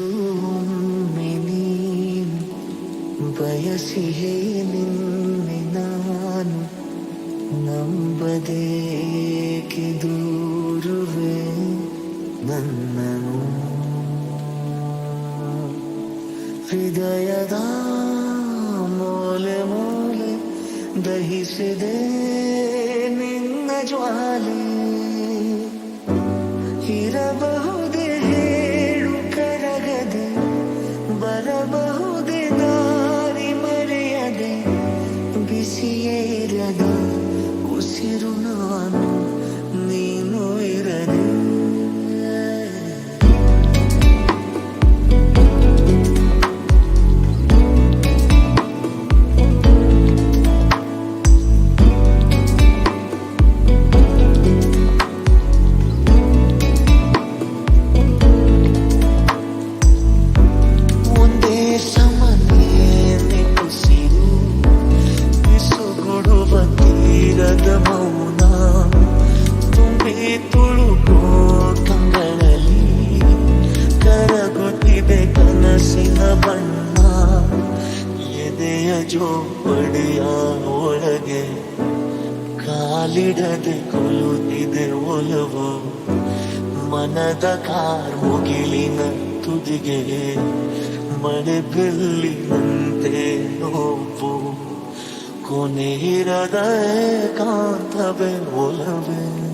ಗಮನಿಸುವೊಮ್ಮೆ ನೀನು ಬಯಸಿಹೇ ನಿನ್ನೆ ನಾನು ನಂಬದೇಕೆ ದೂರುವೆ ನನ್ನನು ಹೃದಯದ ಮೂಲೆ ಮೂಲೆ ದಹಿಸಿದೆ ನಿನ್ನ ಜ್ವಾಲೆ see ಜೋಪಡಿಯ ಒಳಗೆ ಕಾಲಿಡದೆ ಕೊಲುತ್ತಿದೆ ಒಲವು. ಮನದ ಕಾರ್ಮುಗಿಲಿನ ತುದಿಗೆ ಮಳೆ ಬೆಲ್ಲಿನಂತೆ ನೋವು. ಕೊನೆ ಇರದ ಕಾಂತವೇ ಒಲವೇ.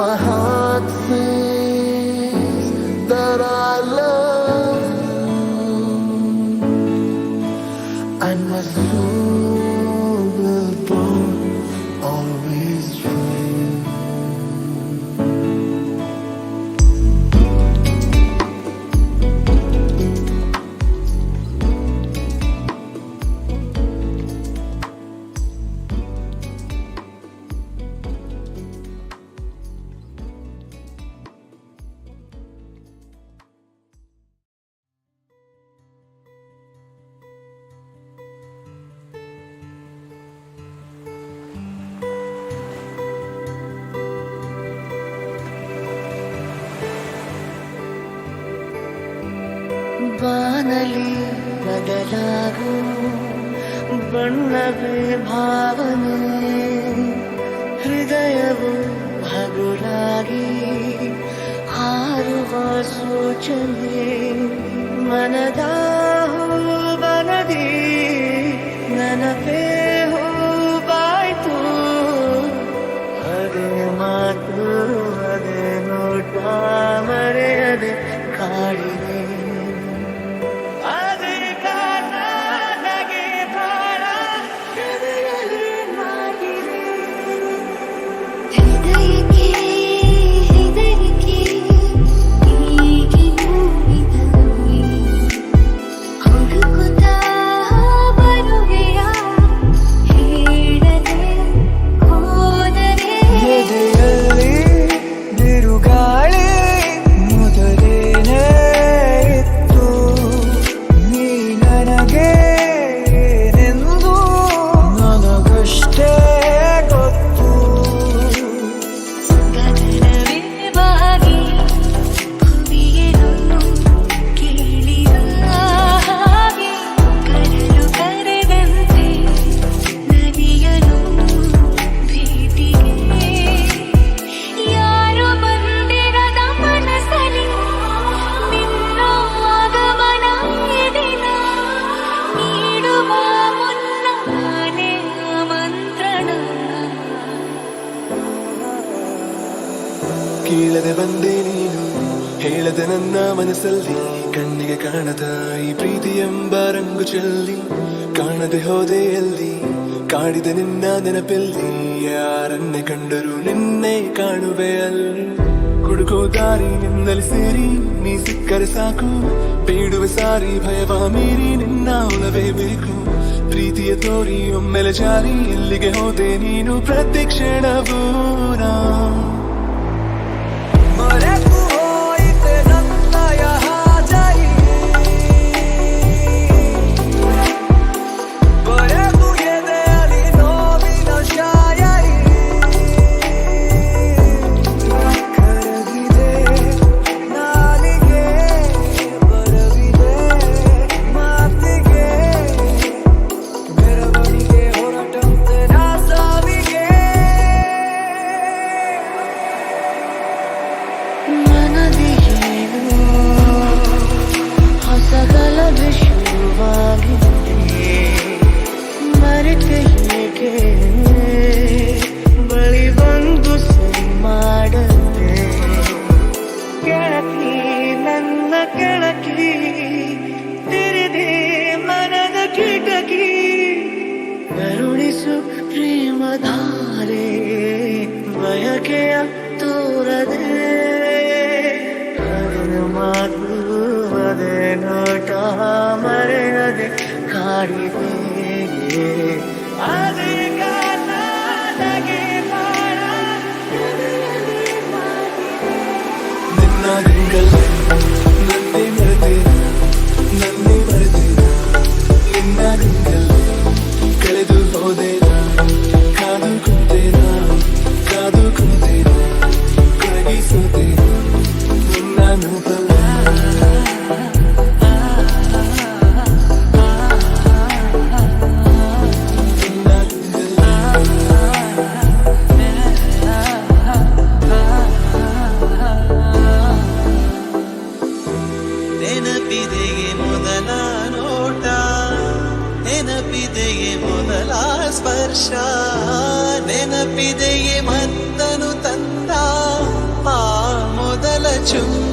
my heart sings. ಬಣ್ಣಲಿ ಬದಲಾಗು ಬಣ್ಣವೇ ಭಾವನೆ ಹೃದಯವು ಹಗುರಾಗಿ ಹಾರುವ ಸೂಚನೆ ಮನದ ಕೇಳದೆ ಬಂದೆ ನೀನು, ಹೇಳದೆ ನನ್ನ ಮನಸ್ಸಲ್ಲಿ ಕಣ್ಣಿಗೆ ಕಾಣದ ಈ ಪ್ರೀತಿ ಎಂಬ ರಂಗು ಚೆಲ್ಲಿ, ಕಾಣದೆ ಹೋದೆ ಎಲ್ಲಿ ಕಾಡಿದ ನಿನ್ನ ನೆನಪೆಲ್ಲಿ, ಯಾರನ್ನೇ ಕಂಡರೂ ನಿನ್ನೆ ಕಾಣುವೆ ಅಲ್ಲಿ. ಹುಡುಗೋ ದಾರಿ ನಿನ್ನಲ್ಲಿ ಸೇರಿ, ನೀ ಸಿಕ್ಕರೆ ಸಾಕು, ಬೇಡುವೆ ಸಾರಿ, ಭಯವ ಮೀರಿ ನಿನ್ನ ಒಲವೇ ಬೇಕು. ಪ್ರೀತಿಯ ತೋರಿ ಒಮ್ಮೆಲೆ ಜಾರಿ ಎಲ್ಲಿಗೆ ಹೋದೆ ನೀನು ಪ್ರತಿ ನಾ. single. ಸ್ಪರ್ಶ ನೆನಪಿದೆಯೇ ಮತ್ತನು ತಂದ ಆ ಮೊದಲ ಚುಮ್ಮ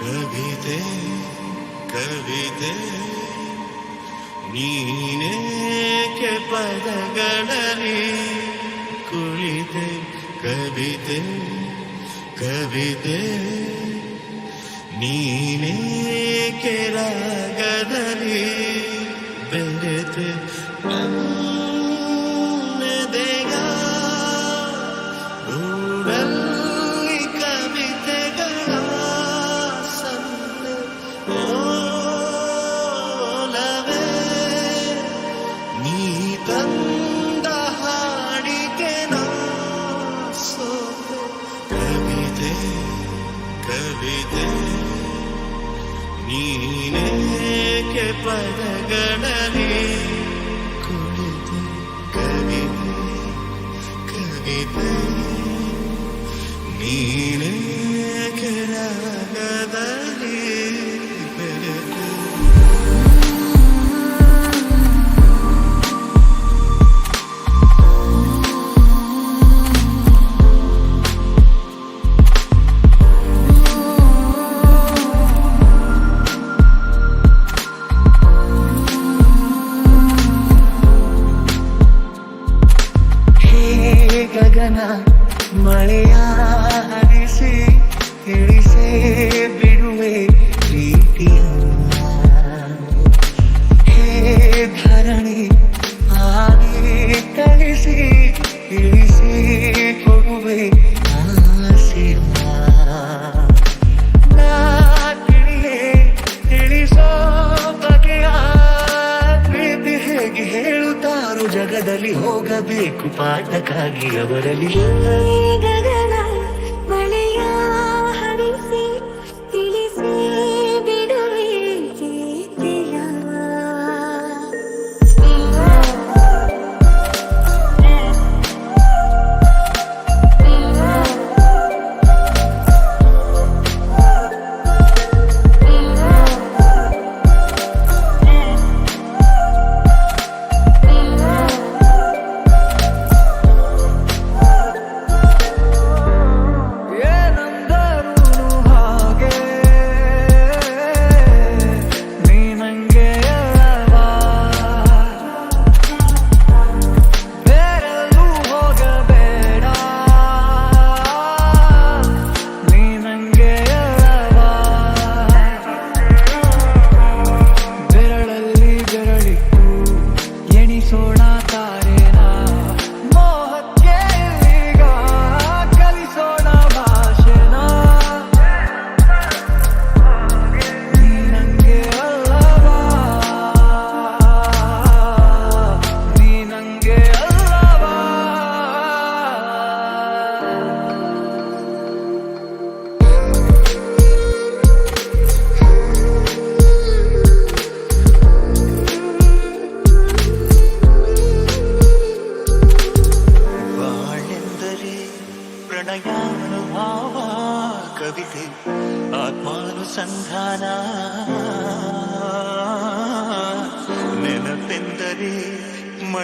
ಕವಿತೆ ಕವಿತೆ ನೀನೇಕೆ ಪದಗಳಲ್ಲಿ ಕುಳಿತೆ. ಕವಿತೆ ಕವಿತೆ ನೀನೇಕೆ ರಾಜ ಪದಗಳಲ್ಲಿ ಬೇಕು ಪಾಠಕ್ಕಾಗಿ ಅವರಲ್ಲಿ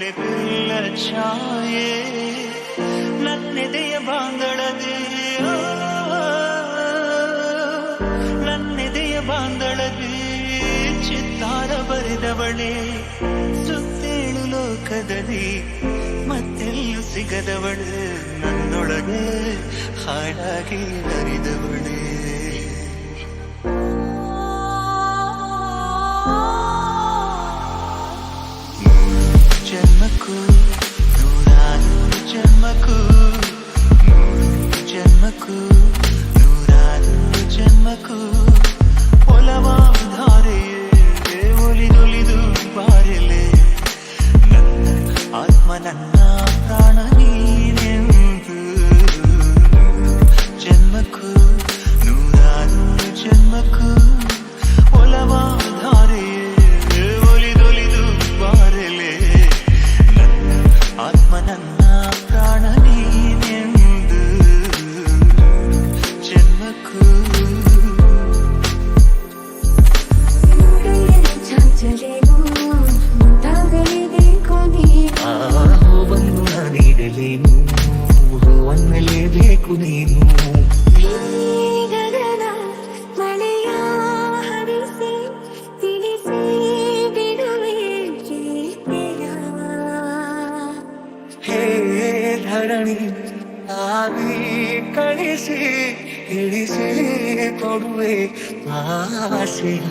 ಬೆಳಕಿಲ್ಲ ಛಾಯೆ ನನ್ನೆದೆಯ ಬಾಂದಳದೆಯೋ ನನ್ನೆದೆಯ ಬಾಂದಳದೆ ಚಿತ್ತಾರ ಬರೆದವಳೆ ಸುತ್ತೇಳು ಲೋಕದಲ್ಲಿ ಮತ್ತೆಲ್ಲೂ ಸಿಗದವಳು ನನ್ನೊಳಗೆ ಹಾಡಾಗಿ ಹರಿದವಳೇ జన్మకు నూరాను జన్మకు జన్మకు see.